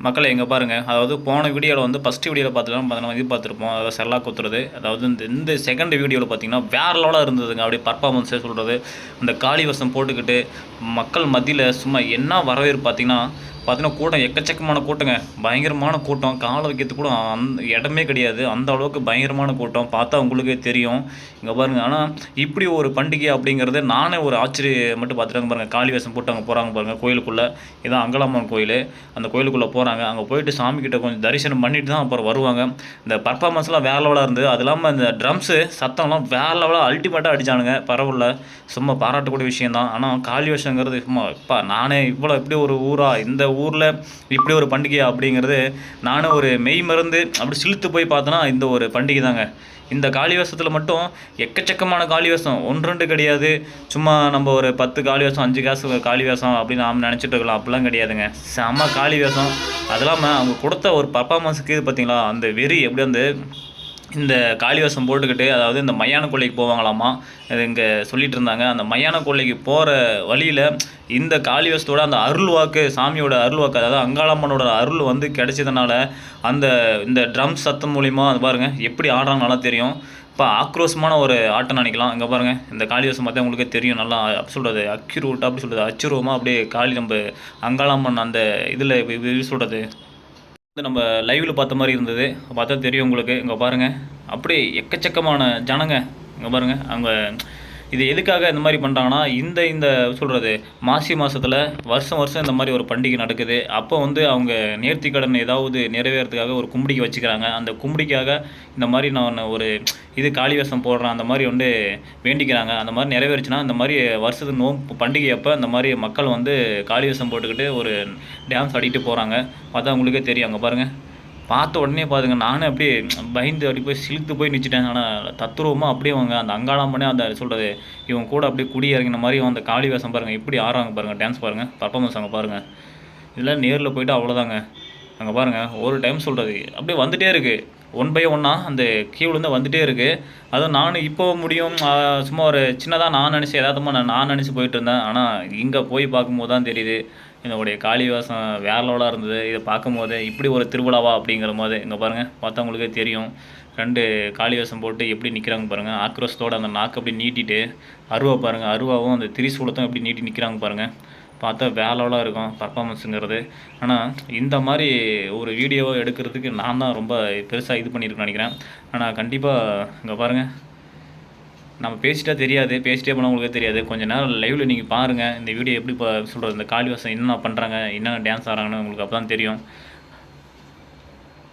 மக்களை எங்கே பாருங்கள் அதாவது போன வீடியோவில் வந்து ஃபஸ்ட்டு வீடியோவில் பார்த்துக்கலாம் பார்த்தோன்னா இது பார்த்துருப்போம் அதாவது செல்லா குத்துறது அதாவது இந்த இந்த செகண்ட் வீடியோவில் பார்த்தீங்கன்னா வேற லெவலாக இருந்ததுங்க. அப்படியே பர்ஃபார்மன்ஸே சொல்கிறது அந்த காளி வசம் போட்டுக்கிட்டு மக்கள் மத்தியில் சும்மா என்ன வரவேற்பு பார்த்தீங்கன்னா பார்த்தீங்கன்னா கூட்டம் எக்கச்சக்கமான கூட்டங்க. பயங்கரமான கூட்டம். காலை வைக்கிறது கூட அந்த இடமே கிடையாது. அந்த அளவுக்கு பயங்கரமான கூட்டம். பார்த்தா உங்களுக்கே தெரியும். இங்கே பாருங்கள் ஆனால் இப்படி ஒரு பண்டிகை அப்படிங்கிறது நானே ஒரு ஆச்சரிய மட்டும் பார்த்துட்டாங்க பாருங்கள் காளி வேஷம் போட்டு அங்கே போகிறாங்க பாருங்கள் கோயிலுக்குள்ளே. இதான் அங்கலாம்மன் கோயில். அந்த கோயிலுக்குள்ளே போகிறாங்க அங்கே போயிட்டு சாமிக்கிட்ட கொஞ்சம் தரிசனம் பண்ணிட்டு தான் அப்புறம் வருவாங்க. இந்த பர்ஃபார்மன்ஸ்லாம் வேற லெவலாக இருந்தது. அது இல்லாமல் இந்த ட்ரம்ஸு சத்தம்லாம் வேற லெவலாக அல்டிமேட்டாக அடித்தானுங்க பரவாயில்ல. சும்மா பாராட்டக்கூடிய விஷயம் தான். ஆனால் காளி வேஷங்கிறது சும்மா இப்போ நானே இவ்வளோ இப்படி ஒரு ஊராக இந்த ஊரில் இப்படி ஒரு பண்டிகையா அப்படிங்கிறது நானும் ஒரு மெய் மருந்து அப்படி சிலுத்து போய் பார்த்தோன்னா இந்த ஒரு பண்டிகை தாங்க இந்த காளி வேஷத்தில் மட்டும் எக்கச்சக்கமான காளி வேஷம் ஒன்று ரெண்டு கிடையாது. சும்மா நம்ம ஒரு பத்து காளி வேஷம் அஞ்சு காசு காளி வேஷம் அப்படின்னு நாம் நினச்சிட்டு இருக்கலாம். அப்படிலாம் கிடையாதுங்க. செம்ம காளி வேஷம் அது இல்லாமல் அவங்க கொடுத்த ஒரு பர்ஃபார்மன்ஸுக்கு இது பார்த்தீங்களா? அந்த வெறி எப்படி வந்து இந்த காளி போட்டுக்கிட்டு அதாவது இந்த மயான கொள்ளைக்கு போவாங்களாமா? இது இங்கே சொல்லிட்டு இருந்தாங்க அந்த மயான கொள்ளைக்கு போகிற வழியில் இந்த காளிவேஷத்தோட அந்த அருள் வாக்கு சாமியோட அருள் வாக்கு அதாவது அங்காளம்மனோட அருள் வந்து கிடைச்சதுனால அந்த இந்த ட்ரம் சத்தம் மூலிமா அது பாருங்கள் எப்படி ஆடுறாங்க நல்லா தெரியும். இப்போ ஆக்ரோஷமான ஒரு ஆட்டம் நினைக்கலாம். இங்கே பாருங்கள் இந்த காளி பார்த்தா உங்களுக்கே தெரியும். நல்லா அப்படி சொல்கிறது அக்யூரூட்டாக அப்படி சொல்கிறது அச்சுருவமாக அப்படியே காளி நம்ம அங்காளம்மன் அந்த இதில் சொல்கிறது நம்ம லைவில் பார்த்த மாதிரி இருந்தது. பார்த்தா தெரியும் உங்களுக்கு. இங்கே பாருங்கள் அப்படியே எக்கச்சக்கமான ஜனங்க. இங்கே பாருங்கள் அவங்க இது எதுக்காக இந்த மாதிரி பண்ணுறாங்கன்னா இந்த இந்த சொல்கிறது மாசி மாதத்தில் வருஷம் வருஷம் இந்த மாதிரி ஒரு பண்டிகை நடக்குது. அப்போ வந்து அவங்க நேர்த்தி கடன் ஏதாவது நிறைவேறதுக்காக ஒரு கும்பிடிக்கு வச்சுக்கிறாங்க. அந்த கும்பிடிக்காக இந்த மாதிரி நான் ஒரு இது காளி வேஷம் போடுறேன் அந்த மாதிரி வந்து வேண்டிக்கிறாங்க. அந்த மாதிரி நிறைவேறுச்சுன்னா இந்த மாதிரி வருஷத்துக்கு நோ பண்டிகை அப்போ இந்த மாதிரி மக்கள் வந்து காளி வேஷம் போட்டுக்கிட்டு ஒரு டான்ஸ் ஆடிட்டு போகிறாங்க பார்த்தா உங்களுக்கே தெரியும் அங்கே பாருங்கள் பார்த்த உடனே பாருங்க நானே அப்படியே பயந்து அப்படி போய் சிலுத்து போய் நிச்சுட்டேன் ஆனால் தத்ரூபமாக அப்படியே அவங்க அந்த அங்காளம்மனே அந்த சொல்கிறது இவங்க கூட அப்படியே குடி இறங்கின மாதிரி அந்த காளி வேஷம் பாருங்கள் எப்படி ஆடுறாங்க பாருங்கள் டான்ஸ் பாருங்கள் பர்ஃபார்மன்ஸ் அங்கே பாருங்கள் இதெல்லாம் நேரில் போயிட்டு அவ்வளோதாங்க அங்கே பாருங்கள் ஒரு டைம் சொல்கிறது அப்படியே வந்துகிட்டே இருக்குது ஒன் பை ஒன்னாக அந்த கீவிலேருந்து வந்துகிட்டே இருக்குது அதுவும் நான் இப்போ முடியும் சும்மா ஒரு சின்னதாக நான் நினச்சி யதார்த்தமாக நான் நான் நினச்சி போயிட்டு இருந்தேன். ஆனால் இங்கே போய் பார்க்கும்போது தான் தெரியுது. இதனுடைய காளிவாசம் வேற லெவலாக இருந்தது. இதை பார்க்கும்போது இப்படி ஒரு திருவிழாவா அப்படிங்கிற போது இங்கே பாருங்கள் பார்த்தவங்களுக்கே தெரியும். ரெண்டு காளிவாசம் போட்டு எப்படி நிற்கிறாங்க பாருங்கள் ஆக்ரோஷத்தோட அந்த நாக்கு அப்படி நீட்டிட்டு அருவா பாருங்கள் அருவாவும் அந்த திரிசூலத்தும் எப்படி நீட்டி நிற்கிறாங்க பாருங்கள் பார்த்தா வேற லெவலாக இருக்கும் பர்ஃபாமன்ஸுங்கிறது ஆனால் இந்த மாதிரி ஒரு வீடியோவை எடுக்கிறதுக்கு நான் தான் ரொம்ப பெருசாக இது பண்ணியிருக்கேன் நினைக்கிறேன். ஆனால் கண்டிப்பாக இங்கே பாருங்கள் நம்ம பேசிட்டா தெரியாது பேசிட்டே போனால் உங்களுக்கு தெரியாது. கொஞ்ச நேரம் லைவ்ல நீங்கள் பாருங்கள் இந்த வீடியோ எப்படி இப்போ சொல்கிறது இந்த காளிவாசம் என்னென்ன பண்ணுறாங்க என்னென்ன டான்ஸ் ஆடுறாங்கன்னு உங்களுக்கு அப்போ தான் தெரியும்.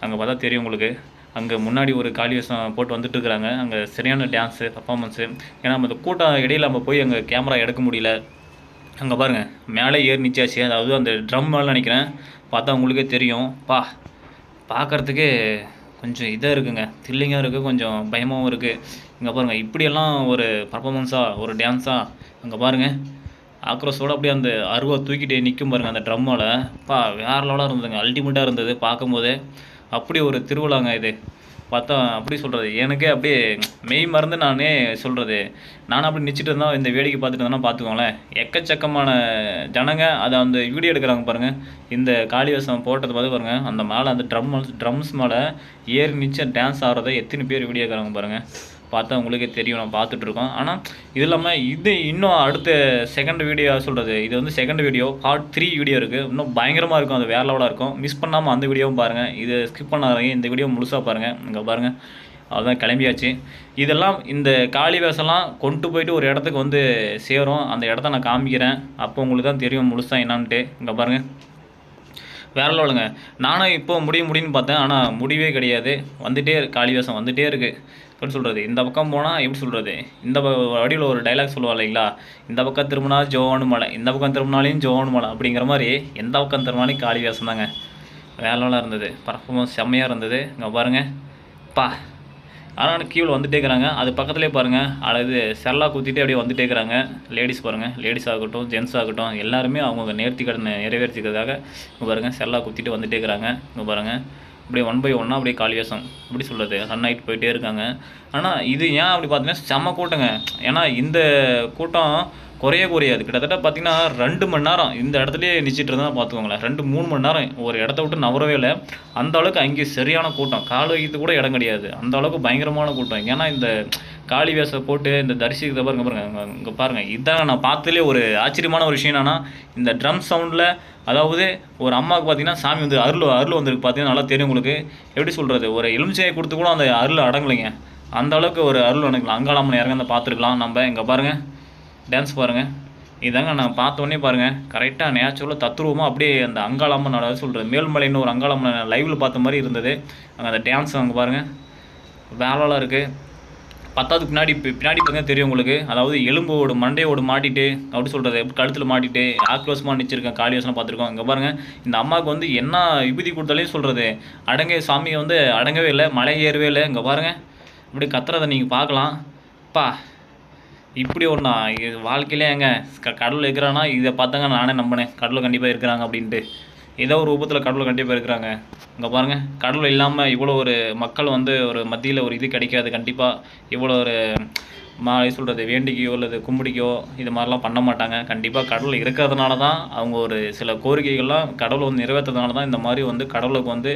அங்கே பார்த்தா தெரியும் உங்களுக்கு. அங்கே முன்னாடி ஒரு காளிவேஷம் போட்டு வந்துட்டு இருக்கிறாங்க. அங்கே சரியான டான்ஸு பர்ஃபாமன்ஸு ஏன்னா நம்ம கூட்டம் இடையில நம்ம போய் அங்கே கேமரா எடுக்க முடியல. அங்கே பாருங்கள் மேலே ஏறி நிச்சாச்சு. அதாவது அந்த ட்ரம் மேலே நினைக்கிறேன். பார்த்தா உங்களுக்கே தெரியும். பா பார்க்கறதுக்கே கொஞ்சம் இதாக இருக்குங்க. த்ரில்லிங்காக இருக்குது கொஞ்சம் பயமாகவும் இருக்குது இங்கே பாருங்கள் இப்படியெல்லாம் ஒரு பர்ஃபாமன்ஸாக ஒரு டான்ஸாக அங்கே பாருங்கள் ஆக்ரோஸோட அப்படியே அந்த அருவா தூக்கிட்டு நிற்கும் பாருங்கள் அந்த ட்ரம்மால் பா வேற லெவலாக இருந்ததுங்க. அல்டிமேட்டாக இருந்தது பார்க்கும்போது. அப்படி ஒரு திருவிழாங்க இது. பார்த்தா அப்படி சொல்கிறது எனக்கே அப்படியே மெய் மறந்து நானே சொல்கிறது நானும் அப்படி நிச்சிட்டு இருந்தால் இந்த வேடிக்கை பார்த்துட்டு இருந்தேன்னா பார்த்துக்கோங்களேன். எக்கச்சக்கமான ஜனங்க அதை அந்த வீடியோ எடுக்கிறாங்க பாருங்கள் இந்த காளிவாசம் போட்டதை பார்த்து பாருங்கள் அந்த மேலே அந்த ட்ரம் ட்ரம்ஸ் மேலே ஏறி நிச்சம் டான்ஸ் ஆடுறதை எத்தனை பேர் வீடியோ எடுக்கிறாங்க பாருங்கள் பார்த்தா உங்களுக்கே தெரியும் நான் பார்த்துட்ருக்கோம் ஆனால் இது இல்லாமல் இது இன்னும் அடுத்த செகண்ட் வீடியோ சொல்கிறது இது வந்து second video part three video இருக்குது இன்னும் பயங்கரமாக இருக்கும் அது வேற லெவலாக இருக்கும். மிஸ் பண்ணாமல் அந்த வீடியோவும் பாருங்கள் இது ஸ்கிப் பண்ணாதீங்க இந்த வீடியோ முழுசாக பாருங்கள் இங்கே பாருங்கள் அதுதான் கிளம்பியாச்சு. இதெல்லாம் இந்த காளி வேஷம்லாம் கொண்டு போயிட்டு ஒரு இடத்துக்கு வந்து சேரும். அந்த இடத்த நான் காமிக்கிறேன். அப்போ உங்களுக்கு தான் தெரியும் முழுசாக என்னான்ட்டு. இங்கே பாருங்கள் வேற லெவலுங்க நானும் இப்போ முடிய முடியும்னு பார்த்தேன். ஆனால் முடிவே கிடையாது. வந்துகிட்டே இருக்கு காளி வேஷம் வந்துகிட்டே இருக்குது எப்படி சொல்கிறது இந்த பக்கம் போனால் எப்படி சொல்கிறது இந்த வடிவில் ஒரு டைலாக் சொல்லுவா இல்லைங்களா? இந்த பக்கம் திரும்பினா ஜோவானு மலை இந்த பக்கம் திரும்பினாலையும் ஜோனு மலை அப்படிங்கிற மாதிரி எந்த பக்கம் திரும்பினாலும் காளி வேஷம் தாங்க. வேற இருந்தது. பர்ஃபார்மன்ஸ் செம்மையாக இருந்தது. இங்கே பாருங்கள் பா. ஆனால் கீழே வந்துட்டே இருக்கிறாங்க. அது பக்கத்துலேயே பாருங்கள் அதாவது செல்லா குத்திட்டு அப்படியே வந்துட்டே இருக்கிறாங்க. லேடிஸ் பாருங்கள் லேடிஸ் ஆகட்டும் ஜென்ஸ் ஆகட்டும் எல்லாருமே அவங்க நேர்த்தி கடனை நிறைவேற்றிக்கிறதுக்காக இங்கே பாருங்கள் செல்லா குத்திட்டு வந்துட்டே இருக்கிறாங்க. இங்கே பாருங்கள் அப்படியே ஒன் பை ஒன்னாக அப்படியே காளியாசம் எப்படி சொல்கிறது சன் நைட் போயிட்டே இருக்காங்க. ஆனால் இது ஏன் அப்படி பார்த்தீங்கன்னா செம்ம கூட்டங்க. ஏன்னா இந்த கூட்டம் குறைய குறையாது கிட்டத்தட்ட பார்த்தீங்கன்னா ரெண்டு மணி நேரம் இந்த இடத்துலயே நிச்சிட்டு இருந்தால் பார்த்துக்கோங்களேன். ரெண்டு மூணு மணி நேரம் ஒரு இடத்த விட்டு நவரவே இல்லை. அந்த அளவுக்கு அங்கே சரியான கூட்டம். கால் வைக்கிறது கூட இடம் கிடையாது. அந்த அளவுக்கு பயங்கரமான கூட்டம். ஏன்னா இந்த காளி வேஷம் போட்டு இந்த தரிசிக்கிறத பாருங்க பாருங்க இங்கே பாருங்கள் இதான் நான் பார்த்ததுலேயே ஒரு ஆச்சரியமான ஒரு விஷயம் என்னென்னா இந்த ட்ரம் சவுண்டில் அதாவது ஒரு அம்மாவுக்கு பார்த்தீங்கன்னா சாமி வந்து அருள் அருள் வந்திருக்கு. பார்த்தீங்கன்னா நல்லா தெரியும் உங்களுக்கு. எப்படி சொல்கிறது ஒரு எலுமிச்சையை கொடுத்து கூட அந்த அருள் அடங்கலைங்க. அந்த அளவுக்கு ஒரு அருள் அடங்கலாம் அங்காளம்மன் இறங்க பார்த்துருக்கலாம். நம்ம இங்கே பாருங்கள் டான்ஸ் பாருங்கள் இதாங்க நான் பார்த்தோன்னே பாருங்கள் கரெக்டாக நேச்சுரலாக தத்ரூபமாக அப்படியே அந்த அங்காளம்மன் அதாவது சொல்கிறது மேல்மலைன்னு ஒரு அங்காளம்மன் லைவில் பார்த்த மாதிரி இருந்தது. அங்கே அந்த டான்ஸ் அங்கே பாருங்கள் வேலாலாம் இருக்குது பத்தாவது பின்னாடி பின்னாடி பார்த்தீங்கன்னா தெரியும் உங்களுக்கு. அதாவது எலும்போடு மண்டையோடு மாட்டிட்டு அப்படி சொல்கிறது கழுத்தில் மாட்டிட்டு ஆக்ரோஷமாக நிச்சிருக்கேன் காளிவாசனம் பார்த்துருக்கோம். இங்கே பாருங்கள் இந்த அம்மாவுக்கு வந்து என்ன விபூதி கொடுத்தாலே சொல்கிறது அடங்க சாமியை வந்து அடங்கவே இல்லை மலை ஏறவே இல்லை. இங்கே பாருங்கள் இப்படி கத்துறதை நீங்கள் பார்க்கலாம். பா இப்படி ஒன்றா இது வாழ்க்கையிலே எங்க க கடவுள் இருக்கிறான்னா இதை பார்த்தாங்க நானே நம்பினேன். கடவுள் கண்டிப்பாக இருக்கிறாங்க அப்படின்ட்டு. ஏதோ ஒரு ரூபத்தில் கடவுள் கண்டிப்பாக இருக்கிறாங்க. இங்கே பாருங்கள் கடவுள் இல்லாமல் இவ்வளோ ஒரு மக்கள் வந்து ஒரு மத்தியில் ஒரு இது கிடைக்காது. கண்டிப்பாக இவ்வளோ ஒரு மா சொல்கிறது வேண்டிக்கையோ அல்லது கும்பிடிக்கோ இது மாதிரிலாம் பண்ண மாட்டாங்க. கண்டிப்பாக கடவுள் இருக்கிறதுனால தான் அவங்க ஒரு சில கோரிக்கைகள்லாம் கடவுள் வந்து நிறைவேற்றதுனால தான் இந்த மாதிரி வந்து கடவுளுக்கு வந்து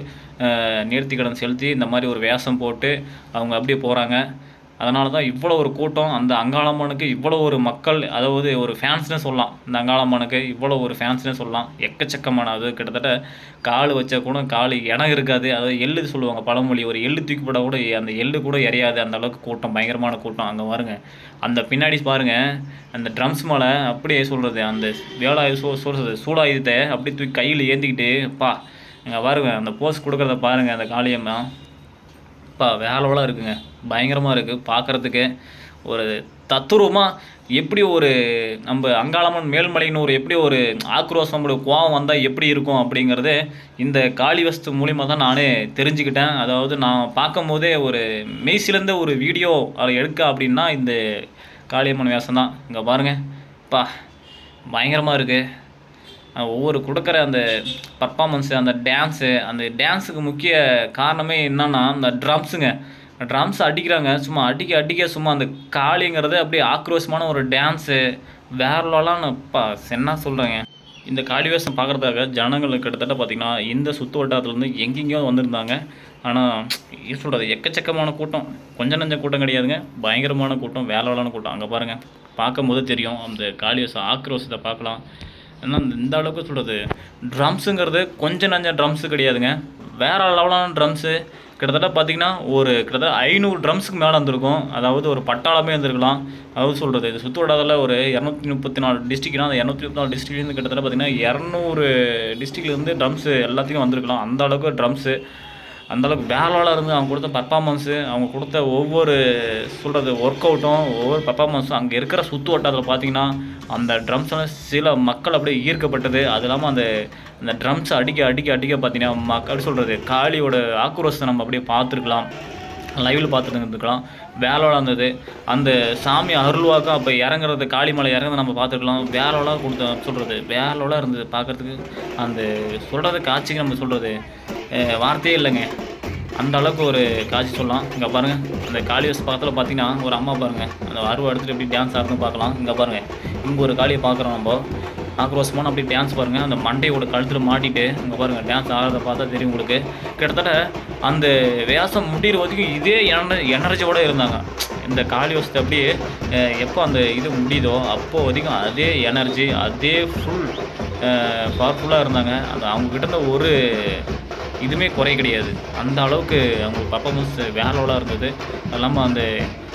நேர்த்தி கடன் செலுத்தி இந்த மாதிரி ஒரு வேஷம் போட்டு அவங்க அப்படியே போகிறாங்க அதனால தான் இவ்வளோ ஒரு கூட்டம் அந்த அங்காளம்மனுக்கு இவ்வளோ ஒரு மக்கள் அதாவது ஒரு ஃபேன்ஸ்னே சொல்லலாம். இந்த அங்காளம்மனுக்கு இவ்வளோ ஒரு ஃபேன்ஸ்னே சொல்லலாம். எக்கச்சக்கமான அது கிட்டத்தட்ட கால் வச்சா கூட கால் இடம் இருக்காது. அதாவது எள்ளு சொல்லுவாங்க பழமொழி. ஒரு எள்ளு தூக்கிப்பட கூட அந்த எள்ளு கூட எரியாது. அந்த அளவுக்கு கூட்டம் பயங்கரமான கூட்டம் அங்கே பாருங்க. அந்த பின்னாடி பாருங்க அந்த ட்ரம்ஸ் மேலே அப்படியே சொல்கிறது அந்த வேலாயு சோ சொல்கிறது சூடாயுதத்தை அப்படியே தூக்கி கையில் ஏந்திக்கிட்டு பா இங்கே பாருங்க அந்த போஸ் கொடுக்குறத பாருங்க அந்த காளியம்மா. அப்பா வேலைவெல்லாம் இருக்குங்க. பயங்கரமாக இருக்குது பார்க்குறதுக்கு ஒரு தத்துரூபமாக எப்படி ஒரு நம்ம அங்காளம்மன் மேல்மலைன்னு ஒரு எப்படி ஒரு ஆக்ரோஷம் ஒரு கோவம் வந்தால் எப்படி இருக்கும் அப்படிங்கிறது இந்த காளி வஸ்து மூலிமா தான் நானே தெரிஞ்சுக்கிட்டேன். அதாவது நான் பார்க்கும்போதே ஒரு மெய்சிலந்த ஒரு வீடியோ அதை எடுக்க அப்படின்னா இந்த காளியம்மன் வேஷம் தான் இங்கே பாருங்கள் பா பயங்கரமாக இருக்குது ஒவ்வொரு கொடுக்குற அந்த பர்ஃபாமன்ஸு அந்த டான்ஸு அந்த டான்ஸுக்கு முக்கிய காரணமே என்னன்னா அந்த ட்ரம்ஸுங்க ட்ரம்ஸ் அடிக்கிறாங்க. சும்மா அடிக்க அடிக்க சும்மா அந்த காளிங்கிறது அப்படியே ஆக்ரோஷமான ஒரு டான்ஸு வேறலாம் பா என்ன சொல்கிறேங்க இந்த காளிவேஷம் பார்க்குறதுக்காக ஜனங்கள் கிட்டத்தட்ட பார்த்திங்கன்னா இந்த சுற்று வட்டாரத்துலேருந்து எங்கெங்கேயோ வந்திருந்தாங்க. ஆனால் இது சொல்கிறது எக்கச்சக்கமான கூட்டம். கொஞ்சம் நஞ்ச கூட்டம் கிடையாதுங்க. பயங்கரமான கூட்டம் வேலைவாளான கூட்டம். அங்கே பாருங்கள் பார்க்கும்போது தெரியும் அந்த காளிவேஷம் ஆக்ரோஷத்தை பார்க்கலாம். ஏன்னா இந்த- இந்த அளவுக்கு சொல்கிறது ட்ரம்ஸுங்கிறது கொஞ்சம் நஞ்ச ட்ரம்ஸு கிடையாதுங்க. வேறு லெவலான ட்ரம்ஸு. கிட்டத்தட்ட பார்த்தீங்கன்னா ஒரு கிட்டத்தட்ட ஐநூறு ட்ரம்ஸுக்கு மேலே வந்திருக்கும். அதாவது ஒரு பட்டாளமே இருந்திருக்கலாம் அதாவது சொல்கிறது இது சுற்று ஒரு இரநூத்தி முப்பத்தி நாலு டிஸ்ட்ரிக்ட்னா அந்த இரநூத்தி முப்பத்தி நாலு டிஸ்ட்ரிக்ட்லேருந்து கிட்டத்தட்ட பார்த்தீங்கன்னா இரநூறு டிஸ்ட்ரிக்ட்லேருந்து ட்ரம்ஸு எல்லாத்துக்கும் வந்திருக்கலாம். அந்த அளவுக்கு ட்ரம்ஸு. அந்தளவுக்கு அளவுக்கு இருந்து அவங்க கொடுத்த பர்ஃபாமன்ஸு அவங்க கொடுத்த ஒவ்வொரு சொல்கிறது ஒர்க் அவுட்டும் ஒவ்வொரு பர்ஃபாமன்ஸும் அங்கே இருக்கிற சுற்று வட்டாரத்தில் பார்த்தீங்கன்னா அந்த ட்ரம்ஸ்லாம் சில மக்கள் அப்படியே ஈர்க்கப்பட்டது. அது இல்லாமல் அந்த அந்த ட்ரம்ஸ் அடிக்க அடிக்க அடிக்க பார்த்தீங்கன்னா மக்கள் சொல்கிறது காளியோட ஆக்ரோஷத்தை நம்ம அப்படியே பார்த்துருக்கலாம். லைவில் பார்த்துட்டு இருந்துக்கலாம் வேலையோட இருந்தது. அந்த சாமி அருள்வாக்கம் அப்போ இறங்குறது காளிமலை இறங்குறத நம்ம பார்த்துருக்கலாம். வேலோட கொடுத்த சொல்கிறது வேலோட இருந்தது பார்க்குறதுக்கு அந்த சொல்கிறது காட்சிக்கு நம்ம சொல்கிறது வார்த்தையே இல்லைங்க. அந்த அளவுக்கு ஒரு காட்சி சொல்லலாம். இங்கே பாருங்கள் அந்த காளியஸ் பக்கத்தில் பார்த்தீங்கன்னா ஒரு அம்மா பாருங்கள் அந்த அருவா எடுத்துகிட்டு எப்படி டான்ஸ் ஆடுறதுன்னு பார்க்கலாம் இங்கே பாருங்கள் இங்கே ஒரு காளியை பார்க்குறோம் நம்ம. ஆக்ரோஷமான அப்படி டான்ஸ் பாருங்கள் அந்த மண்டையோட கழுத்தில் மாட்டிட்டு இங்கே பாருங்கள் டான்ஸ் ஆடுறத பார்த்தா தெரியும் உங்களுக்கு. கிட்டத்தட்ட அந்த வேஷம் முடிகிற வரைக்கும் இதே என எனர்ஜியோடு இருந்தாங்க. இந்த காளி வசத்தை அப்படியே எப்போ அந்த இது முடியுதோ அப்போ வரைக்கும் அதே எனர்ஜி அதே ஃபுல் பவர்ஃபுல்லாக இருந்தாங்க. அந்த அவங்கக்கிட்ட இருந்த ஒரு இதுவுமே குறை கிடையாது. அந்த அளவுக்கு அவங்க பர்ஃபார்மன்ஸ் வேலோலாக இருந்தது. அது இல்லாமல் அந்த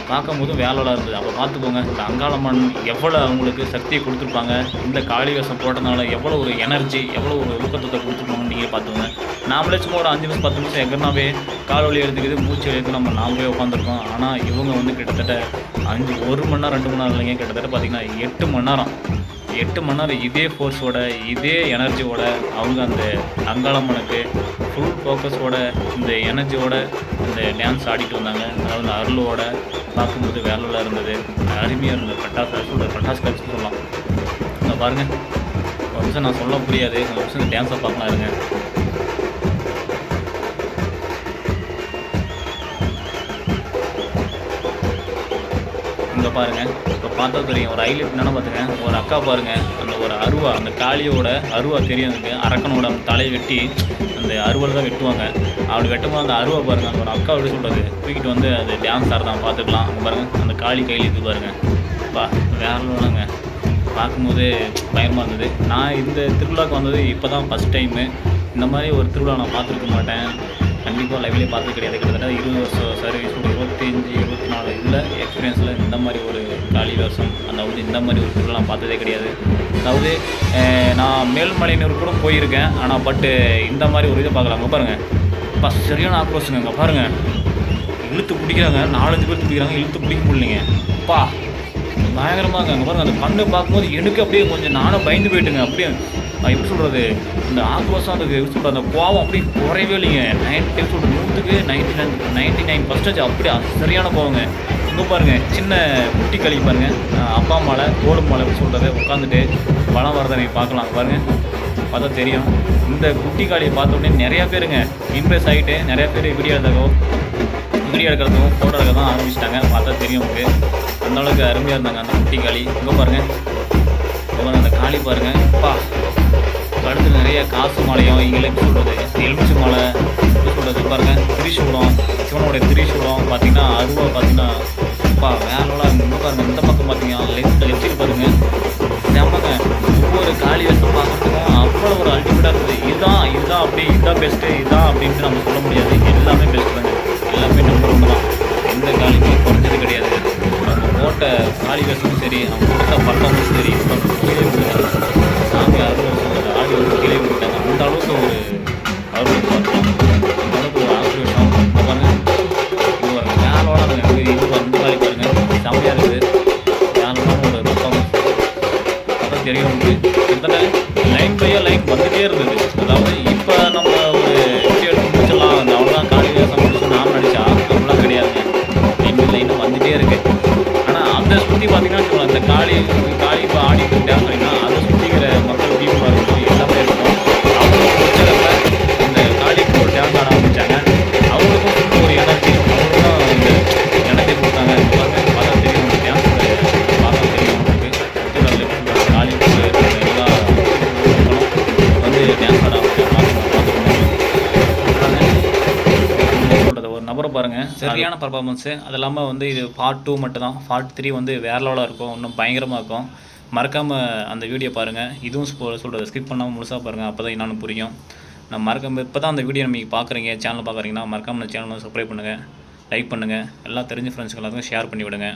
பார்க்கும்போதும் வேலோலாக இருந்தது. அப்போ பார்த்துக்கோங்க இந்த அங்காளம்மன் எவ்வளோ அவங்களுக்கு சக்தியை கொடுத்துருப்பாங்க. இந்த காளி வேஷம் போட்டதுனால எவ்வளோ ஒரு எனர்ஜி எவ்வளோ ஒரு ஊக்கத்தத்தை கொடுத்துருப்பாங்கன்னு நீங்கள் பார்த்துக்கோங்க. நாமளே சும்மா ஒரு அஞ்சு நிமிஷம் பத்து நிமிஷம் எங்கன்னாவே கால் வலி எடுத்துக்குது மூச்சு எடுத்து நம்ம நாமளே உட்காந்துருக்கோம் ஆனால் இவங்க வந்து கிட்டத்தட்ட அஞ்சு ஒரு மணி நேரம் ரெண்டு மணி நேரம் இல்லைங்க. கிட்டத்தட்ட பார்த்தீங்கன்னா எட்டு மணி நேரம். எட்டு மணி நேரம் இதே ஃபோர்ஸோட இதே எனர்ஜியோட அவங்க அந்த அங்காளம்மனுக்கு ஃபுல் ஃபோக்கஸோட இந்த எனர்ஜியோட இந்த டான்ஸ் ஆடிட்டு வந்தாங்க. அதாவது அந்த அருளோட பார்க்கும்போது வேலையில் இருந்தது. அருமையாக இருந்தது. பட்டாசு சொல்கிற பட்டாசு கட்சி சொல்லலாம். இங்க பாருங்கள் ஒரு நிமிஷம் நான் சொல்ல முடியாது. ஒரு நிமிஷம் இந்த டான்ஸை பார்க்கலாம் இருங்க. பாருங்கள் இப்போ பார்த்தா தெரியும் ஒரு ஹைலைட் என்னென்ன பார்த்துங்க ஒரு அக்கா பாருங்கள் அந்த ஒரு அருவா அந்த காளியோட அருவா தெரியும் எனக்கு அரக்கனோட அந்த தலையை வெட்டி அந்த அருவால் தான் வெட்டுவாங்க. அப்படி வெட்டும்போது அந்த அருவா பாருங்கள் அந்த ஒரு அக்கா எப்படி சொல்கிறது தூக்கிட்டு வந்து அது டான்ஸ் ஆடுதான் பார்த்துக்கலாம். பாருங்கள் அந்த காளி கையில் இது பாருங்கள் பா வேற லெவலுங்க பார்க்கும்போது பயமாக இருந்தது. நான் இந்த திருவிழாவுக்கு வந்தது இப்போ தான் ஃபஸ்ட் டைமு இந்த மாதிரி ஒரு திருவிழா நான் பார்த்துருக்க மாட்டேன். கண்டிப்பாக லைவ்லேயே பார்த்தது கிடையாது. கிட்டத்தட்ட இருபது வருஷம் சர்வீஸ் இருபத்தஞ்சி இருபத்தி நாலு இதில் எக்ஸ்பீரியன்ஸில் இந்த மாதிரி ஒரு காலி வருஷம் அந்த வந்து இந்த மாதிரி ஒரு திருவிழா நான் பார்த்ததே கிடையாது. அதாவது நான் மேல்மலையினர் கூட போயிருக்கேன். ஆனால் பட்டு இந்த மாதிரி ஒரு இதை பார்க்கலாம் அங்கே பாருங்கள் அப்பா சரியான ஆக்ரோஷங்க. அங்கே பாருங்கள் இழுத்து பிடிக்கிறாங்க நாலஞ்சு பேர் பிடிக்கிறாங்க இழுத்து பிடிக்க முடியலைங்க. அப்பா பயங்கரமாக இருக்காங்க பாருங்கள் அந்த கண்ணு பார்க்கும்போது எனக்கு அப்படியே கொஞ்சம் நானும் பயந்து போயிட்டுங்க. அப்படியே எப்படி சொல்கிறது இந்த ஆக்ரோஷம் அந்த எப்படி சொல்கிறது அந்த கோவம் அப்படியே குறையவே இல்லைங்க. நைன்டி சொல்கிறது நூற்றுக்கு ninety nine ninety nine percentage அப்படியே சரியான கோவங்க இங்கே பாருங்க சின்ன குட்டி களி பாருங்கள் அப்பா மாலை கோடு மாலை எப்படி சொல்கிறது உட்காந்துட்டு பணம் வரதை பார்க்கலாம். பாருங்கள் பார்த்தா தெரியும். இந்த குட்டி காளியை பார்த்த நிறையா பேருங்க இம்ப்ரெஸ் ஆகிட்டு நிறையா பேர் வீடியோ எடுத்தாக்கோ வீடியோ எடுக்கிறதும் ஃபோட்டோ எடுக்க தான் ஆரம்பிச்சிட்டாங்க. பார்த்தா தெரியும் உங்களுக்கு. அந்த அளவுக்கு அருமையாக இருந்தாங்க அந்த குட்டி காளி. இங்கே பாருங்கள் அந்த காளி பாருங்க. அப்பா அடுத்து நிறைய காசு மாலையும் இங்கே சொல்கிறது எலுமிச்சு மாலை சொல்கிறது பாருங்கள் திரிசூலம் சிவனுடைய திரிசூலம் பார்த்தீங்கன்னா அருவா பார்த்தீங்கன்னா அப்பா வேலைலாம் இன்னும் பாருங்கள் இந்த பக்கம் பார்த்தீங்கன்னா லெஃப்ட் லெஃப்ட் பாருங்கள் செம்மங்க. ஒவ்வொரு காளி வேஷம் பார்க்கறதுக்கும் அவ்வளோ ஒரு அல்டிமேட்டாக இருக்குது இதுதான் இதுதான் அப்படி இதுதான் பெஸ்ட்டு இதுதான் அப்படின்ட்டு நம்ம சொல்ல முடியாது. எல்லாமே பெஸ்ட் தாங்க எல்லாமே நம்பர் ஒன்று தான். எந்த காளியுமே குறைஞ்சது கிடையாது. நம்ம போட்ட காளி வேஷமும் சரி நம்ம கொடுத்த பட்டமும் சரி இப்போ சாமி அருள் சொல்கிறது ஆடி வந்து கீழே விழுந்தாங்க அந்த அளவுக்கு ஒரு அருள் பார்த்தோம் அந்த அளவுக்கு ஒரு ஆக்ரோஷம் இங்க இது ஒரு மேலோட அந்த இது இது பாருங்க, இந்த காளி செம்மையாக இருக்குது மேலோட ஒரு பக்கம் அதான் தெரியும் உங்களுக்கு கிட்டத்தட்ட லைன் பைய லைன் வந்துட்டே இருந்தது சரியான பர்ஃபார்மன்ஸு அது இல்லாமல் வந்து இது பார்ட் டூ மட்டும் தான் பார்ட் த்ரீ வந்து வேற லெவலாக இருக்கும். இன்னும் பயங்கரமாக இருக்கும். மறக்காமல் அந்த வீடியோ பாருங்கள் இதுவும் சொல்கிறது ஸ்கிப் பண்ணாமல் முழுசாக பாருங்கள் அப்போ தான் என்னென்னு புரியும். நான் மறக்காம இப்போ தான் அந்த வீடியோ நீங்கள் பார்க்குறீங்க சேனல் பார்க்குறீங்கன்னா மறக்காமல் அந்த சேனலை சப்ஸ்கிரைப் பண்ணுங்கள் லைக் பண்ணுங்கள் எல்லாம் தெரிஞ்ச ஃப்ரெண்ட்ஸ்க்கு எல்லாத்துக்கும் ஷேர் பண்ணி விடுங்க